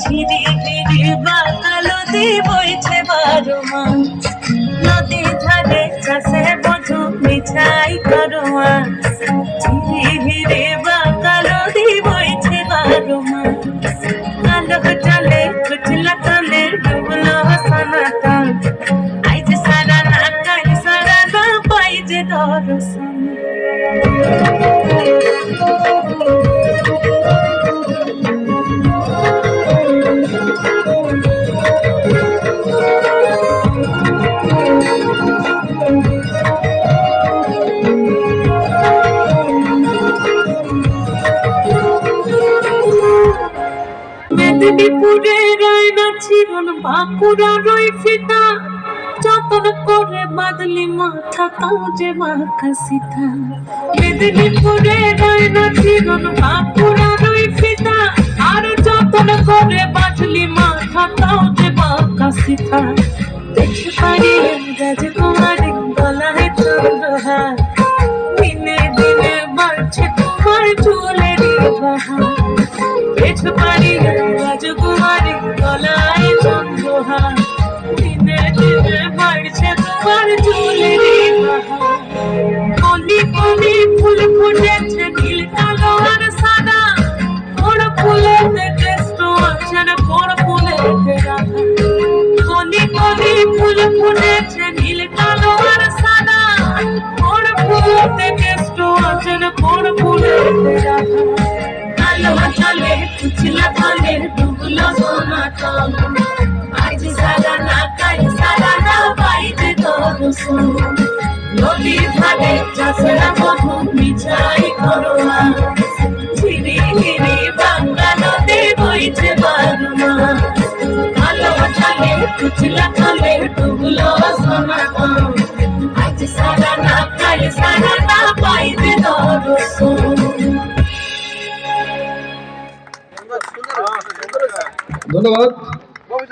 ঝিরি ঝিরি বাতালতি বইছে বারো মাস নদী ধারে চাষে মধু মিঠাই করো ঝিরি ঝিরি মেদিনীপুরে রয় না চিরন, বাঁকুড়া রয় ফিতা। যতন করে বাদলি মাথা, তাও যে মাখা সীতা মেদিনীপুরে রয় না চিরন, বাঁকুড়া রয় ফিতা। আর যতন করে বাদলি মাথা, তাও যে মাখা সীতা দেখতে পারি রাজকুমারী, গলায় চন্দ্রহার। দিনে দিনে বাড়ছে তোমার চুলেরই বাহার পেছু পারি রাজকুমারী গলায় চন্দ্রহার দিনে দিনে বাড়ছে তোমার চুলেরই কলি কলি ফুল ফুটেছে নীল, কালো আর সাদা। বড় ফুলেতে কেষ্ট আছে না বড় রাধা। কলি কলি ফুল ফুটেছে নীল, কালো আর সাদা। বড় ফুলেতে কেষ্ট আছে না বড় চলে কুচলা তলে ডুবলো সোনাতল আজ সারা না কাল সারা না পাইতে তোর সোন নদী ধারে চাষরা মধু মিঠাই করোনা ঝিরি ঝিরি বাংলা নদী বইছে বারুমা কালো চলে কুচলা তলে ডুবলো সোনাতল আজ সারা না কাল সারা ধন্যবাদ।